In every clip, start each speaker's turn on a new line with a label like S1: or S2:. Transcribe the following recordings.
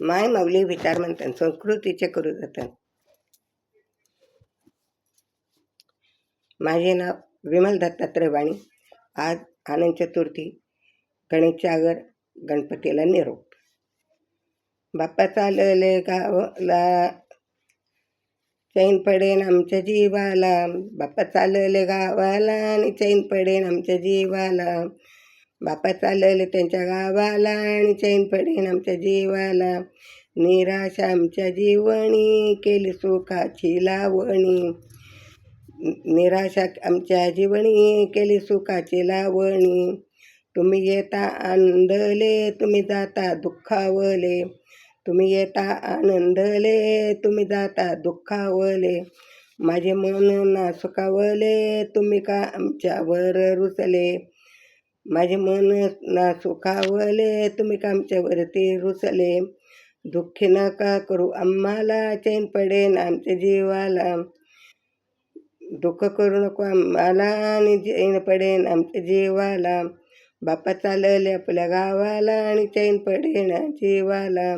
S1: माय माऊली विचार म्हणतात संस्कृतीचे करू जातात. माझे नाव विमल दत्तात्रय वाणी आज आनंद चतुर्थी गणेश जागर गणपतीला निरोप. बाप्पा चालले गावाला चैन पडेन आमच्या जीवाला. बाप्पा चालले गावाला आणि चैन पडेन आमच्या जीवाला. बापा चालले त्यांच्या गावाला आणि चैन पडेन आमच्या जीवाला. निराशा आमच्या जीवणी केली सुखाची लावणी. निराशा आमच्या जीवणी केली सुखाची लावणी. तुम्ही येता आनंदले तुम्ही जाता दुःखावले. तुम्ही येता आनंदले तुम्ही जाता दुःखावले. माझे मन ना सुखावले तुम्ही का आमच्यावर रुसले? माझे मन ना सुखावले तुम्ही का आमच्यावरती रुसले. दुःखी नका करू आम्हाला चैन पडेन आमच्या जीवाला. दुःख करू नको आम्हाला आणि चैन पडेन आमच्या जीवाला. बाप्पा चालले आपल्या गावाला आणि चैन पडेन जीवाला.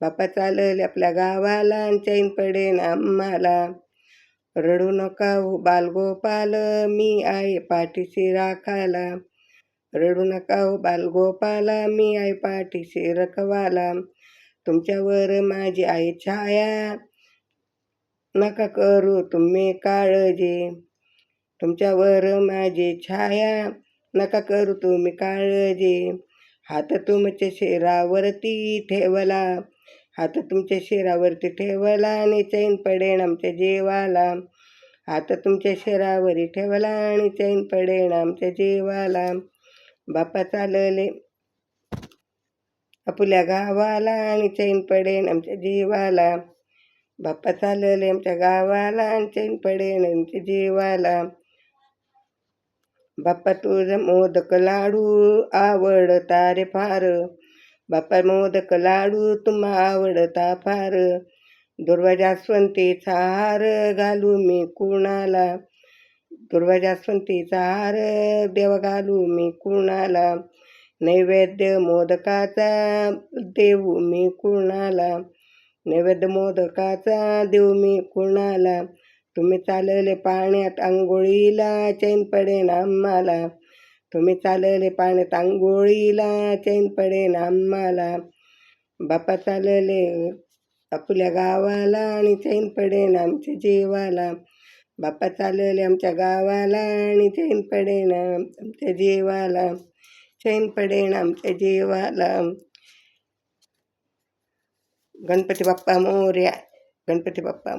S1: बाप्पा चालले आपल्या गावाला आणि चैन पडेन आम्हाला. रडू नका हो बालगोपाल मी आहे पाठीशी राखायला रडू नका हो बालगोपाला मी आई पाठीशी रखवाला. तुमच्यावर माझी आई छाया. नका करू तुम्ही काळजी. तुमच्यावर माझी छाया. नका करू तुम्ही काळजी. हात तुमच्या शिरावरती ठेवला. हात तुमच्या शिरावरती ठेवला आणि चैन पडेन आमच्या जीवाला. हात तुमच्या शिरावरी ठेवला आणि चैन पडेन आमच्या जीवाला. बाप्पा चालले आपल्या गावाला आणि चैन पडेन आमच्या जीवाला. बाप्पा चालले आमच्या गावाला आणि चैन पडेन आमच्या जीवाला. बाप्पा तुझं मोदक लाडू आवडता रे फार. बाप्पा मोदक लाडू तुम्हा आवडता फार. दुर्वा जास्वंतीचा हार घालू मी कुणाला? दुर्वाजास्वंतीचा हार देव घालू मी कुणाला? नैवेद्य मोदकाचा देऊ मी कुणाला? नैवेद्य मोदकाचा देऊ मी कुणाला? तुम्ही चालले पाण्यात आंघोळीला चैन पडेन आम्हाला. तुम्ही चालले पाण्यात आंघोळीला चैन पडेन आम्हाला. बापा चालले आपल्या गावाला आणि चैन पडेन आमच्या जीवाला. बाप्पा चालले आमच्या गावाला आणि चैन पडेन आमच्या जीवाला. चैन पडेन आमच्या जीवाला. गणपती बाप्पा मोर्या गणपती बाप्पा